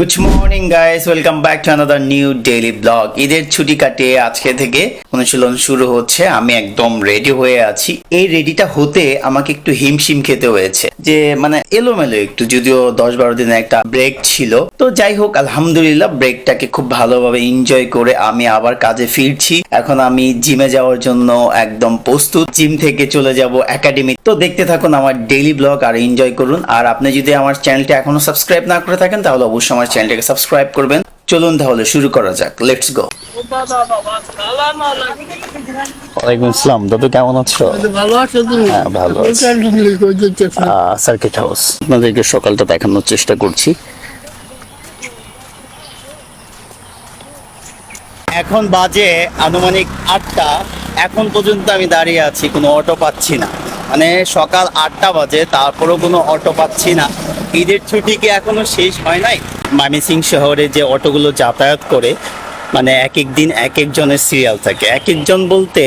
Good morning guys welcome back to another new daily vlog ঈদের ছুটি কাটিয়ে আজকে থেকে অনুশীলন শুরু হচ্ছে। আমি একদম রেডি হয়ে আছি। এই রেডিটা হতে আমাকে একটু হিমশিম খেতে হয়েছে। যে মানে এলোমেলো একটু। যদিও দশ বারো দিনে একটা ব্রেক ছিল। যাই হোক আলহামদুলিল্লাহ ব্রেকটাকে খুব ভালোভাবে এনজয় করে আমি আবার কাজে ফিরছি। এখন আমি জিমে যাওয়ার জন্য একদম প্রস্তুত। জিম থেকে চলে যাব একাডেমি তো দেখতে থাকুন আমার ডেইলি ব্লগ আর এনজয় করুন। আর আপনি যদি আমার চ্যানেলটা এখনও সাবস্ক্রাইব না করে থাকেন তাহলে অবশ্যই আমার চ্যানেলটাকে সাবস্ক্রাইব করবেন। চলুন তাহলে শুরু করা যাক। লেটস গো ওয়ালাইকুম আসসালাম। দাদু কেমন আছো? ভালো আছো তুমি? হ্যাঁ, ভালো আছি। সার্কিট হাউস আপনাদেরকে সকালটা দেখানোর চেষ্টা করছি। এখন বাজে আনুমানিক আটটা। এখন পর্যন্ত আমি দাঁড়িয়ে আছি, কোনো অটো পাচ্ছি না। মানে সকাল আটটা বাজে, তারপরেও কোনো অটো পাচ্ছি না। ঈদের ছুটি কি এখনও শেষ হয় নাই? ময়মনসিং শহরে যে অটোগুলো যাতায়াত করে মানে এক এক দিন এক একজনের সিরিয়াল থাকে। এক একজন বলতে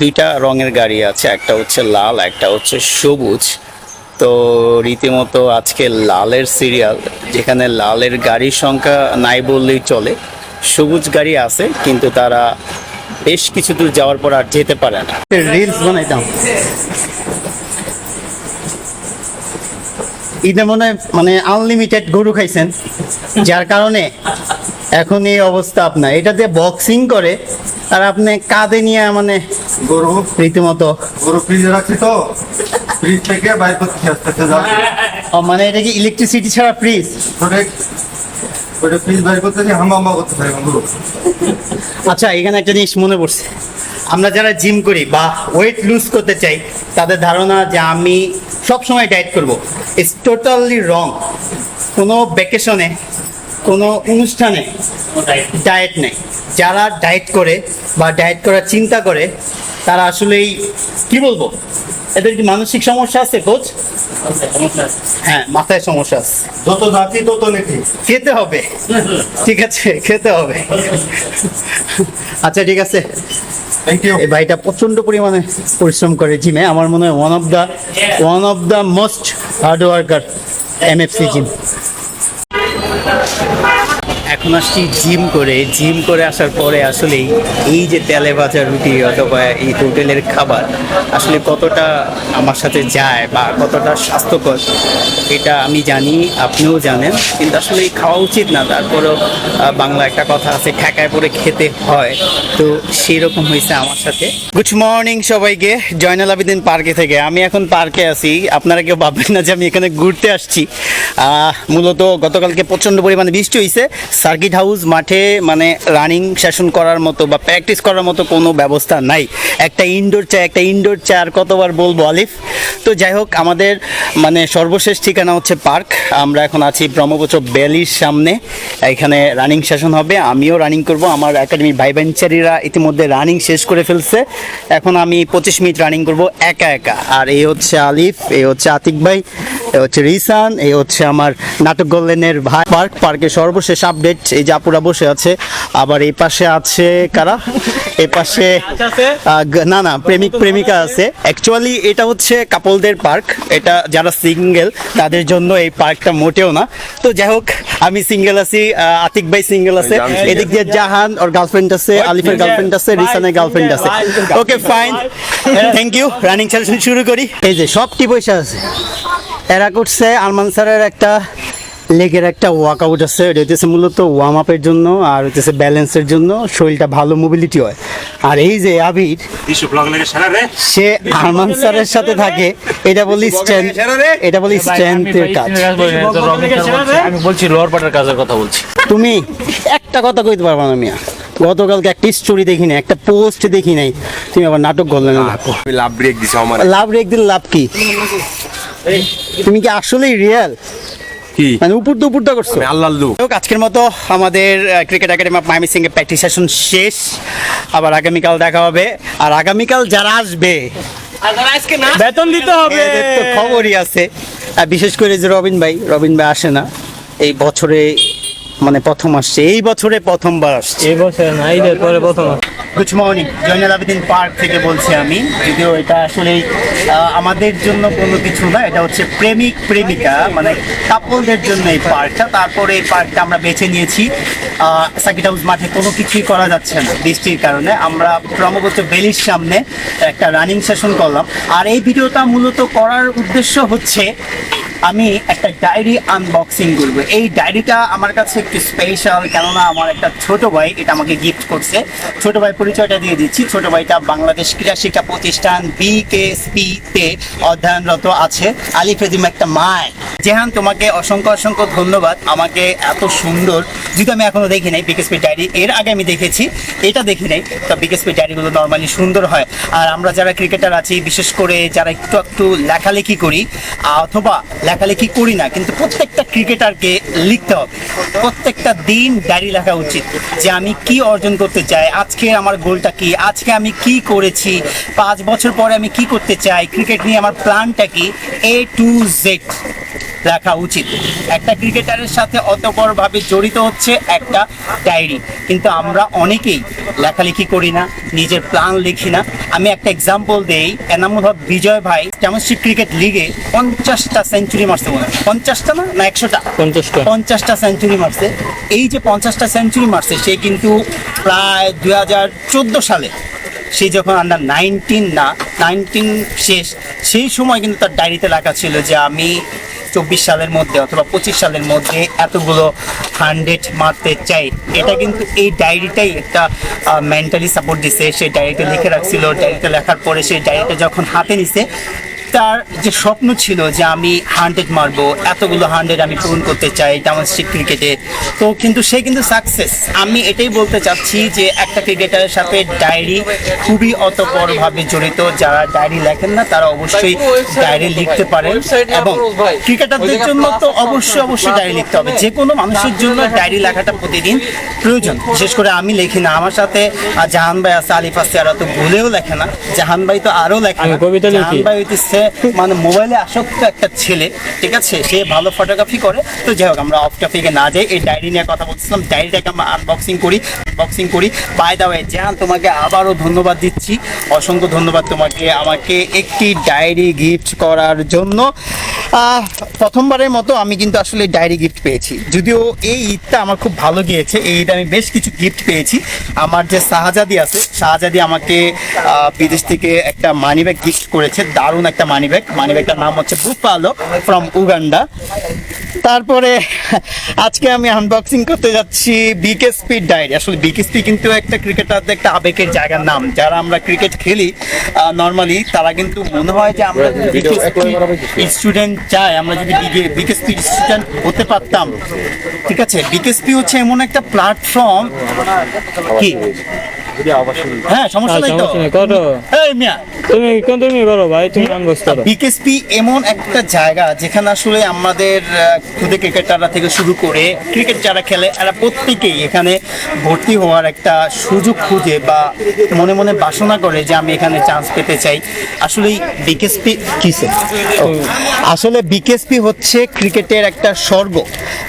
দুইটা রঙের গাড়ি আছে, একটা হচ্ছে লাল, একটা হচ্ছে সবুজ। তো রীতিমতো আজকে লালের সিরিয়াল যেখানে লালের গাড়ির সংখ্যা নাই বললেই চলে। সবুজ গাড়ি আছে কিন্তু তারা বেশ কিছু দূর যাওয়ার পর আর যেতে পারে না। রিলস বানাইতাম ঈদে মনে হয় মানে আনলিমিটেড গরু খাইছেন যার কারণে এখন এই অবস্থা আপনার। এটা দিয়ে বক্সিং করে আর আপনি কাঁধে নিয়ে মানে গরু রীতিমতো গরু ফ্রিজে রাখছি তো ফ্রিজ থেকে বাইর করতে মানে এটা কি ইলেকট্রিসিটি ছাড়া ফ্রিজ আচ্ছা এখানে একটা জিনিস মনে পড়ছে। আমরা যারা জিম করি বা ওয়েট লুজ করতে চাই, তাদের ধারণা যে আমি সব সময় ডায়েট করব। ইটস টোটালি রং কোনো ভ্যাকেশনে কোনো অনুষ্ঠানে ডায়েট নেই। যারা ডায়েট করে বা ডায়েট করার চিন্তা করে, তারা আসলেই কি বলব? এদের কি মানসিক সমস্যা আছে কোচ হ্যাঁ মাথায় সমস্যা আছে। যত জাতি তত নাকি। খেতে হবে। ঠিক আছে খেতে হবে। আচ্ছা ঠিক আছে। এই ভাইটা প্রচণ্ড পরিমাণে পরিশ্রম করে জিমে। আমার মনে হয় one of the one of the most hard worker MFC gym এখন আসছি জিম করে। জিম করে আসার পরে আসলেই এই যে তেলে ভাজা রুটি অথবা এই হোটেলের খাবার আসলে কতটা আমার সাথে যায় বা কতটা স্বাস্থ্যকর, এটা আমি জানি, আপনিও জানেন। কিন্তু আসলে খাওয়া উচিত না। তারপরেও বাংলা একটা কথা আছে, ঠেকায় পরে খেতে হয়। তো সেরকম হয়েছে আমার সাথে। গুড মর্নিং সবাইকে। জয়নাল আবেদিন পার্কে থেকে। আমি এখন পার্কে আছি। আপনারা কেউ ভাববেন না যে আমি এখানে ঘুরতে আসছি। মূলত গতকালকে প্রচণ্ড পরিমাণে বৃষ্টি হয়েছে হাউস মাঠে মানে রানিং সেশন করার মতো বা প্র্যাকটিস করার মতো কোনো ব্যবস্থা নাই। একটা ইনডোর চেয়ার একটা ইনডোর চেয়ার কতবার বলব, আলিফ? তো যাই হোক, আমাদের মানে সর্বশেষ ঠিকানা হচ্ছে পার্ক। আমরা এখন আছি ব্রহ্মপুত্র ব্যালির সামনে। এখানে রানিং সেশন হবে। আমিও রানিং করব। আমার একাডেমির ভাই বেঞ্চারিরা ইতিমধ্যে রানিং শেষ করে ফেলছে। এখন আমি পঁচিশ মিনিট রানিং করব একা একা। আর এই হচ্ছে আলিফ এই হচ্ছে আতিক ভাই এই হচ্ছে রিসান এই হচ্ছে আমার নাটক গোল্ডেনের ভাই। পার্ক, পার্কের সর্বশেষ আপডেট এই যে আপুরা বসে আছে। আবার এই পাশে আছে কারা? এই পাশে না না প্রেমিক প্রেমিকা আছে। অ্যাকচুয়ালি এটা হচ্ছে কাপলদের পার্ক এটা যারা সিঙ্গেল তাদের জন্য এই পার্কটা মোটেও না। তো যাই হোক আমি সিঙ্গেল আছি আতিক ভাই সিঙ্গেল আছে। এদিক দিয়ে জাহান ওর গার্লফ্রেন্ড আছে আলিফের গার্লফ্রেন্ড আছে রিসানের গার্লফ্রেন্ড আছে। Okay fine thank you running session শুরু করি। এই যে সবটি পয়সা আছে। এরা করছে আরমান স্যারের একটা লেগের একটা ওয়ার্কআউট আছে এটা হইতেছে মূলত ওয়ার্ম আপের জন্য আর হইতেছে ব্যালেন্সের জন্য শরীরটা ভালো মোবিলিটি হয়। আর এই যে আবির ইস্যু ব্লগ লেগে সারা রে। সে আরমান স্যারের সাথে থাকে এটা বলি স্ট্রেংথ এটা বলি স্ট্রেংথের কাজ। আমি বলছি লোয়ার পার্টের কাজের কথা বলছি। তুমি একটা কথা কইতে পারবা না মিয়া। গতকালকে একটা স্টোরি দেখি নাই একটা পোস্ট দেখি নাই। তুমি আবার নাটক করলে না? লাভ ব্রেক দিছি আমার। লাভ ব্রেক দিলে লাভ কি? তুমি কি আসলেই রিয়েল কি? মানে উপর তো উপরটা করছ? আমি আল্লাহর লোক আজকের মতো আমাদের cricket academy of Mymensingh এর প্র্যাকটিস সেশন শেষ। আবার আগামীকাল দেখা হবে। আর আগামীকাল যারা আসবে বেতন দিতে হবে। তো খবরই আছে। আর বিশেষ করে যে রবিন ভাই রবিন ভাই আসে না এই বছরে মানে প্রথম আসছে। এই বছরে প্রথমবার আসছে। এই বছর না ঈদের পরে প্রথম good morning Zainal Abedin park থেকে বলছি আমি। যদিও এটা আসলে আমাদের জন্য কোনো কিছু না এটা হচ্ছে প্রেমিক প্রেমিকা মানে কাপলদের জন্য এই পার্কটা। তারপরে এই পার্কটা আমরা বেছে নিয়েছি। সাকিট হাউস মাঠে কোনো কিছুই করা যাচ্ছে না বৃষ্টির কারণে। আমরা ক্রমগত বেলির সামনে একটা রানিং সেশন করলাম। আর এই ভিডিওটা মূলত করার উদ্দেশ্য হচ্ছে আমি একটা ডায়েরি আনবক্সিং করব। এই ডায়েরিটা আমার কাছে একটু স্পেশাল কেননা আমার একটা ছোট ভাই এটা আমাকে গিফট করছে। ছোট ভাই পরিচয়টা দিয়ে দিচ্ছি। ছোট ভাইটা বাংলাদেশ ক্রীড়া শিক্ষা প্রতিষ্ঠান বিকেএসপি তে অধ্যয়নরত আছে। আলিফ রেদিম একটা মায় জেহান, তোমাকে অসংখ্য অসংখ্য ধন্যবাদ। আমাকে এত সুন্দর, যদি আমি এখনও দেখি নাই বিকেএসপি ডায়েরি, এর আগে আমি দেখেছি, এটা দেখি নাই। তো বিকেএসপি ডায়েরিগুলো নর্মালি সুন্দর হয়। আর আমরা যারা ক্রিকেটার আছি, বিশেষ করে যারা একটু একটু লেখালেখি করি অথবা লেখালেখি করি না, কিন্তু প্রত্যেকটা ক্রিকেটারকে লিখতে হবে। প্রত্যেকটা দিন ডায়েরি লেখা উচিত যে আমি কি অর্জন করতে চাই আজকে আমার গোলটা কি আজকে আমি কি করেছি পাঁচ বছর পরে আমি কি করতে চাই ক্রিকেট নিয়ে আমার প্ল্যানটা কি এ টু জেড রাখা উচিত। একটা ক্রিকেটারের সাথে অত বড়ভাবে জড়িত হচ্ছে একটা ডায়েরি। কিন্তু আমরা অনেকেই লেখালেখি করি না নিজের প্ল্যান লিখি না। আমি একটা এক্সাম্পল দেই এনামুল হক বিজয় ভাই চ্যাম্পিয়নশিপ ক্রিকেট লিগে পঞ্চাশটা সেঞ্চুরি মারছে। পঞ্চাশটা না না একশোটা? পঞ্চাশটা। পঞ্চাশটা সেঞ্চুরি মারছে এই যে পঞ্চাশটা সেঞ্চুরি মারছে, সে কিন্তু প্রায় দুই হাজার চোদ্দ সালে, সে যখন আন্ডার নাইনটিন না নাইনটিন শেষ, সেই সময় কিন্তু তার ডায়েরিতে লেখা ছিল যে আমি চব্বিশ সালের মধ্যে অথবা পঁচিশ সালের মধ্যে এতগুলো হান্ড্রেড মারতে চাই। এটা কিন্তু এই ডায়েরিটাই একটা মেন্টালি সাপোর্ট দিছে। সেই ডায়েরিটা লিখে রাখছিল। ডায়েরিটা লেখার পরে সেই ডায়েরিটা যখন হাতে নিছে তার যে স্বপ্ন ছিল যে আমি হান্ড্রেড মারবো এতগুলো হান্ড্রেড আমি পূরণ করতে চাই ডাউনস্ট্রিক ক্রিকেটে। তো কিন্তু সে কিন্তু সাকসেস আমি এটাই বলতে চাচ্ছি যে একটা ক্রিকেটারের সাথে ডায়েরি খুবই অতপরভাবে জড়িত। যারা ডায়েরি লেখেন না তারা অবশ্যই ডায়েরি লিখতে পারেন। এবং ক্রিকেটারদের জন্য তো অবশ্যই অবশ্যই ডায়েরি লিখতে হবে। যে কোনো মানুষের জন্য ডায়েরি লেখাটা প্রতিদিন প্রয়োজন। বিশেষ করে আমি লিখি না। আমার সাথে জাহান ভাই আছে আলিফ আছে আর তো ভুলেও লেখে না। জাহান ভাই তো আরও লেখে না। জাহান ভাই হইতেছে মানে মোবাইলে আসক্ত একটা ছেলে, ঠিক আছে? সে ভালো ফটোগ্রাফি করে। তো যাই হোক, আমরা অফ টপিকে না যাই, এই ডায়েরি নিয়ে কথা বলছিলাম। ডায়েরিটাকে আমরা আনবক্সিং করি আনবক্সিং করি। বাই দা ওয়ে জাহান, তোমাকে আবারও ধন্যবাদ দিচ্ছি। অসংখ্য ধন্যবাদ তোমাকে, আমাকে একটি ডায়েরি গিফট করার জন্য। প্রথমবারের মতো আমি কিন্তু আসলে ডায়েরি গিফট পেয়েছি। যদিও এই ঈদটা আমার খুব ভালো গিয়েছে। এই ঈদে আমি বেশ কিছু গিফট পেয়েছি। আমার যে শাহজাদি আছে, শাহজাদি আমাকে বিদেশ থেকে একটা মানি ব্যাগ গিফট করেছে। দারুণ একটা মানি ব্যাগ মানি ব্যাগটার নাম হচ্ছে বুফালো ফ্রম উগান্ডা। তারপরে আজকে আমি আনবক্সিং করতে যাচ্ছি বিকেএসপি ডায়েরি আসলে বিকেএসপি কিন্তু একটা ক্রিকেটারদের একটা আবেগের জায়গার নাম। যারা আমরা ক্রিকেট খেলি নর্মালি তারা কিন্তু মনে হয় যে আমরা স্টুডেন্ট চাই আমরা যদি বিকেএসপি স্টুডেন্ট হতে পারতাম। ঠিক আছে? বিকেএসপি হচ্ছে এমন একটা প্ল্যাটফর্ম কি? হ্যাঁ সমস্যা নাই তো। করো। এই মিয়া। তুমি কোন তুমি করো ভাই তুমি আনবক্স করো। বিকেএসপি এমন একটা জায়গা যেখানে আসলে আমাদের খুদে ক্রিকেটাররা থেকে শুরু করে ক্রিকেট যারা খেলে এরা প্রত্যেকেই এখানে ভর্তি হওয়ার একটা সুযোগ খুঁজে বা মনে মনে বাসনা করে যে আমি এখানে চান্স পেতে চাই। আসলে বিকেএসপি কিসে ও, আসলে বিকেএসপি হচ্ছে ক্রিকেটের একটা স্বর্গ।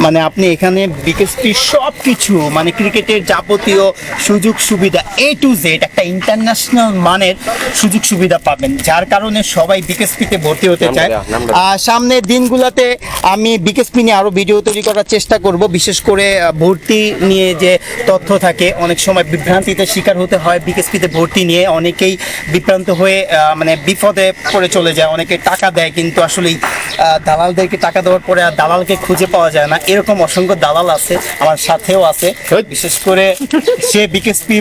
মানে আপনি এখানে বিকেএসপি সব কিছু মানে ক্রিকেটের যাবতীয় সুযোগ সুবিধা এ টু জেড একটা ইন্টারন্যাশনাল মানের সুযোগ সুবিধা পাবেন যার কারণে সবাই বিকেএসপিতে ভর্তি হতে চায়। সামনের দিনগুলোতে আমি বিকেএসপি নিয়ে আরও ভিডিও তৈরি করার চেষ্টা করব বিশেষ করে ভর্তি নিয়ে যে তথ্য থাকে অনেক সময় বিভ্রান্তিতে শিকার হতে হয় বিকেএসপিতে ভর্তি নিয়ে অনেকেই বিভ্রান্ত হয়ে মানে বিপদে পড়ে চলে যায় অনেকে টাকা দেয় কিন্তু আসলেই দালালদেরকে টাকা দেওয়ার পরে আর দালালকে খুঁজে পাওয়া যায় না। এরকম অসংখ্য দালাল আছে আমার সাথেও আছে। বিশেষ করে সে বিকেএসপি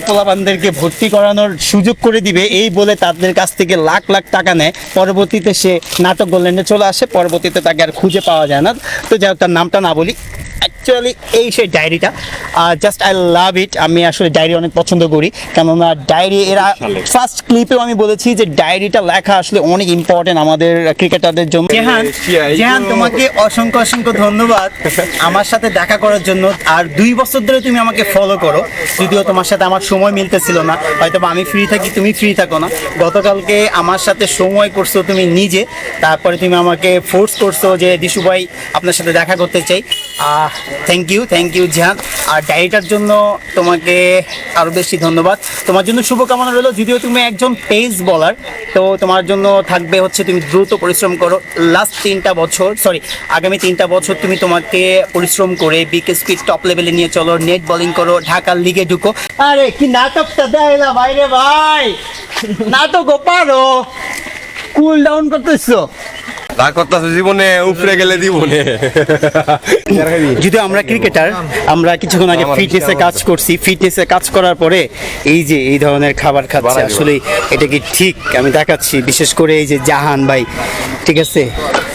পোলাবানদেরকে ভর্তি করানোর সুযোগ করে দিবে, এই বলে তাদের কাছ থেকে লাখ লাখ টাকা নেয়। পরবর্তীতে সে নাটক গোল্যান্ডে চলে আসে, পরবর্তীতে তাকে আর খুঁজে পাওয়া যায় না। তো যাই তার নামটা না বলি অ্যাকচুয়ালি এই সেই ডায়েরিটা। জাস্ট আই লাভ ইট আমি আসলে ডায়েরি অনেক পছন্দ করি। কেননা ডায়েরি এরা ফার্স্ট ক্লিপেও আমি বলেছি যে ডায়েরিটা লেখা আসলে অনেক ইম্পর্টেন্ট আমাদের ক্রিকেটারদের জন্য। জেহান জেহান তোমাকে অসংখ্য অসংখ্য ধন্যবাদ। আমার সাথে দেখা করার জন্য। আর দুই বছর ধরে তুমি আমাকে ফলো করো। যদিও তোমার সাথে আমার সময় মিলতেছিল না। হয়তো আমি ফ্রি থাকি তুমি ফ্রি থাকো না। গতকালকে আমার সাথে সময় করছ তুমি নিজে। তারপরে তুমি আমাকে ফোর্স করছ যে দিশু ভাই আপনার সাথে দেখা করতে চাই। Thank you thank you Jihan আর ডায়েটার জন্য তোমাকে আরও বেশি ধন্যবাদ। তোমার জন্য শুভকামনা রইল, যদিও তুমি একজন পেস বলার তো তোমার জন্য থাকবে হচ্ছে তুমি দ্রুত পরিশ্রম করো। লাস্ট তিনটা বছর সরি আগামী তিনটা বছর তুমি তোমাকে পরিশ্রম করে বিকে স্পিড টপ লেভেলে নিয়ে চলো নেট বোলিং করো, ঢাকার লিগে ঢুকো। আরে, কি নাটকটা, দেয় না বাইরে ভাই। নাটকও পারো। কুল ডাউন করতেছো। রাগ করতেছে জীবনে উপরে গেলে জীবনে যদি আমরা ক্রিকেটার আমরা কিছুক্ষণ আগে ফিটনেসে কাজ করছি। ফিটনেসে কাজ করার পরে এই যে এই ধরনের খাবার খাচ্ছে আসলে এটা কি ঠিক? আমি দেখাচ্ছি। বিশেষ করে এই যে জাহান ভাই ঠিক আছে?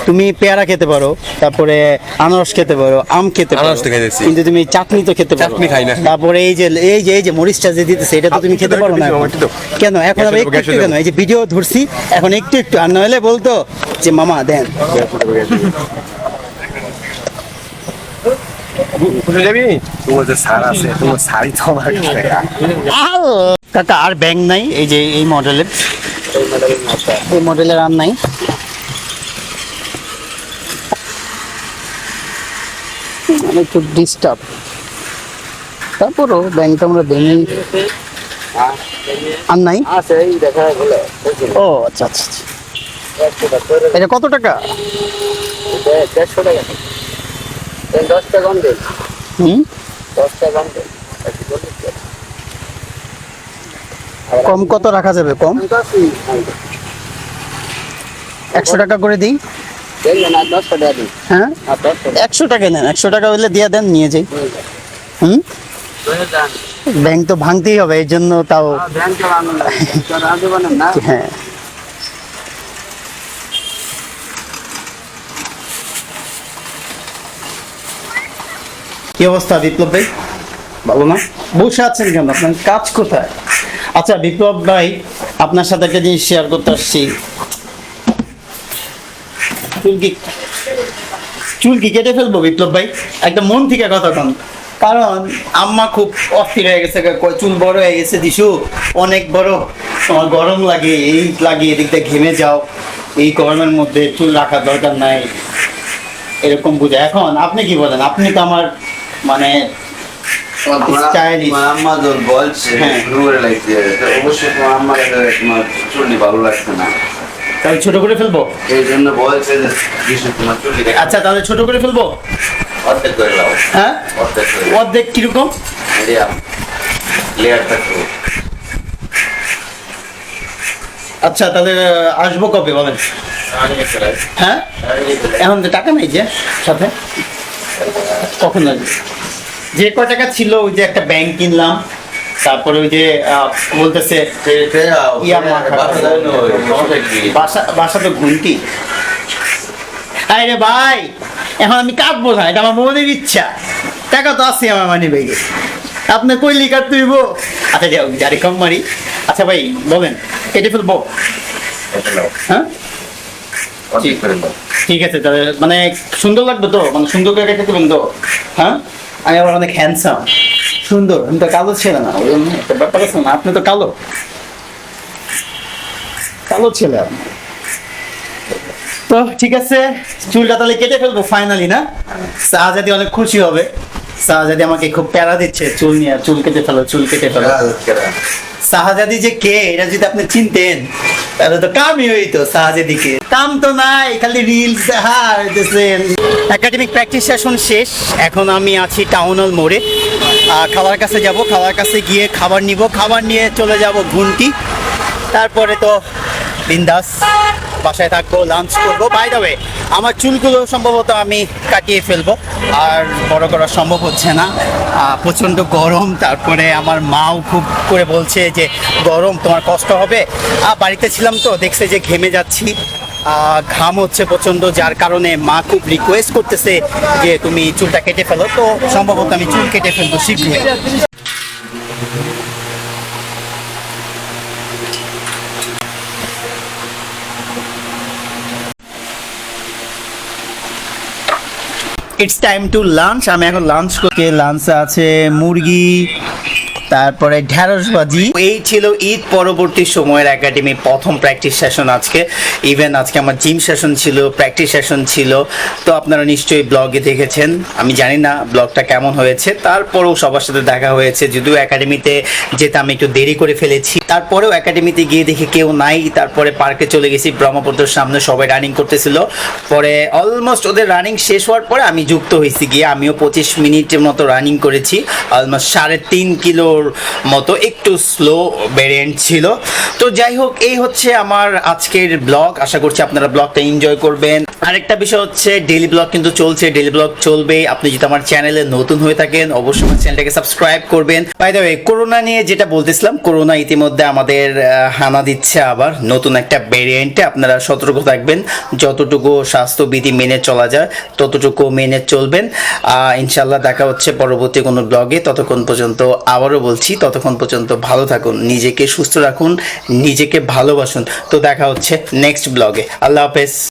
তুমি পেয়ারা খেতে পারো তারপরে আনারস খেতে পারো আম খেতে পারো আনারস তো খাইতেছি। কিন্তু তুমি চাটনি তো খেতে পারো চাটনি খাই না। তারপরে এই যে এই যে এই যে মরিচটা যে দিতেছে এটা তো তুমি খেতে পারো না এখন। একটু দাও। কেন এখন আবার একটু একটু কেন এই যে ভিডিও ধরছি এখন একটু একটু আর নইলে বলতো যে মামা দেন বুঝে যাবি তোমার যে সার আছে তোমার সারই তো আমার কাছে আও! কাকা আর ব্যাং নাই এই যে এই মডেলের এই মডেলের আর নাই মানে একটু ডিস্টার্ব তারপরও ব্যাংকটা আমরা ভেঙে আর নাই? ও আচ্ছা আচ্ছা আচ্ছা। এটা কত টাকা? হুম? কম কত রাখা যাবে? কম? একশো টাকা করে দিই। হ্যাঁ? একশো টাকা নেন একশো টাকা হলে দিয়ে দেন নিয়ে যাই। হুম? ব্যাংক তো ভাঙতেই হবে এই জন্য তাও হ্যাঁ কি অবস্থা বিপ্লব ভাই? ভালো না? বসে আছেন কেন? আপনার কাজ কোথায়? আচ্ছা বিপ্লব ভাই আপনার সাথে একটা জিনিস শেয়ার করতে আসছি। চুল কি চুল কি কেটে ফেলব বিপ্লব ভাই? একটা মন থেকে কথা কন। কারণ আম্মা খুব অস্থির হয়ে গেছে চুল বড় হয়ে গেছে দিশু। অনেক বড়। তোমার গরম লাগে এই লাগে এদিক দিয়ে ঘেমে যাও। এই গরমের মধ্যে চুল রাখার দরকার নাই। এরকম বুঝে। এখন আপনি কি বলেন? আপনি তো আমার মানে আম্মা হ্যাঁ। অবশ্যই তোমার আম্মার কাছে ভালো লাগছে না। তাহলে ছোট করে ফেলব? এই জন্য বলছে আচ্ছা তাহলে ছোট করে ফেলব? অর্ধেক করে দাও। হ্যাঁ? অর্ধেক। অর্ধেক কীরকম? মিডিয়াম লেয়ারটা তো আচ্ছা তাহলে আসব কবে বলেন? হ্যাঁ? এখন তো টাকা নাই যে সাথে? কখন আসবে যে ক টাকা ছিল ওই যে একটা ব্যাংক কিনলাম। তারপরে ওই যে বলতেছে বাসা তো ঘুমটি। ভাই, এখন আমি কাটবো না, এটা আমার মনের ইচ্ছা। টাকা তো আছে আমার আপনি কইলি কাট তুইব? আচ্ছা যাও যারি কম মারি। আচ্ছা ভাই, বলেন, কেটে ফেলব? হ্যাঁ? ঠিক আছে, তাহলে মানে সুন্দর লাগবে তো? মানে সুন্দর করে কেটে তো? হ্যাঁ? আমি আবার অনেক হ্যান্ডসাম সুন্দর, আমি তো কালো ছেলে না, ওই একটা ব্যাপার আছে না, আপনি তো কালো। কালো ছেলে তো ঠিক আছে, চুলটা তাহলে কেটে ফেলব ফাইনালি না? শাহজাদি অনেক খুশি হবে। শাহজাদি আমাকে খুব প্যারা দিচ্ছে, চুল নিয়ে, চুল কেটে ফেলো, চুল কেটে ফেলো। শাহজাদি যে কে, এটা যদি আপনি চিনতেন, তাহলে তো কামই হইতো শাহজাদিকে কাম তো নাই, খালি রিলস হার একাডেমিক প্র্যাকটিস সেশন শেষ, এখন আমি আছি টাউন হল মোড়ে। খাবার কাছে যাব, খাবার কাছে গিয়ে খাবার নিব, খাবার নিয়ে চলে যাব ঘুমটি। তারপরে তো বিন্দাস। বাসায় থাকব লাঞ্চ করব। বাই দ্য ওয়ে আমার চুলগুলো সম্ভবত আমি কাটিয়ে ফেলব। আর বড় করা সম্ভব হচ্ছে না। প্রচণ্ড গরম। তারপরে আমার মাও খুব করে বলছে যে গরম তোমার কষ্ট হবে? আহ, বাড়িতে ছিলাম তো দেখছে যে ঘেমে যাচ্ছি। ঘাম হচ্ছে প্রচণ্ড যার কারণে মা খুব রিকোয়েস্ট করতেছে যে তুমি চুলটা কেটে ফেলো। তো সম্ভবত আমি চুল কেটে ফেলব শীঘ্রই। ইটস টাইম টু লাঞ্চ আমি এখন লাঞ্চ করতে লাঞ্চে আছে? মুরগি তারপরে ঢ্যাঁড়সবাজি এই ছিল ঈদ পরবর্তী সময়ের একাডেমি প্রথম প্র্যাকটিস সেশন আজকে। ইভেন আজকে আমার জিম সেশন ছিল প্র্যাকটিস সেশন ছিল। তো আপনারা নিশ্চয়ই ব্লগে দেখেছেন। আমি জানি না ব্লগটা কেমন হয়েছে। তারপরেও সবার সাথে দেখা হয়েছে। যদিও একাডেমিতে যেতে আমি একটু দেরি করে ফেলেছি। তারপরেও একাডেমিতে গিয়ে দেখি কেউ নাই। তারপরে পার্কে চলে গেছি। ব্রহ্মপুত্রের সামনে সবাই রানিং করতেছিল। পরে অলমোস্ট ওদের রানিং শেষ হওয়ার পরে আমি যুক্ত হয়েছি গিয়ে। আমিও পঁচিশ মিনিটের মতো রানিং করেছি। অলমোস্ট সাড়ে তিন কিলোর মতো একটু স্লো ভেরিয়েন্ট ছিল। তো যাই হোক, এই হচ্ছে আমার আজকের ব্লগ আশা করছি আপনারা ব্লগটা এনজয় করবেন। আরেকটা বিষয় হচ্ছে ডেলি ব্লগ কিন্তু চলছে ডেলি ব্লগ চলবে আপনি যদি আমার চ্যানেলে নতুন হয়ে থাকেন, অবশ্যই আমার চ্যানেলটাকে সাবস্ক্রাইব করবেন। বাই দ্য ওয়ে করোনা নিয়ে যেটা বলতেছিলাম করোনা ইতিমধ্যে আমাদের হানা দিচ্ছে আবার নতুন একটা ভেরিয়েন্টে আপনারা সতর্ক থাকবেন, যতটুকু স্বাস্থ্যবিধি মেনে চলা যায়, ততটুকু মেনে চলবেন। ইনশাল্লাহ দেখা হচ্ছে পরবর্তী কোনো ব্লগে ততক্ষণ পর্যন্ত আবারও বলছি, ততক্ষণ পর্যন্ত ভালো থাকুন, নিজেকে সুস্থ রাখুন, নিজেকে ভালোবাসুন। তো দেখা হচ্ছে নেক্সট ব্লগে আল্লাহ হাফেজ।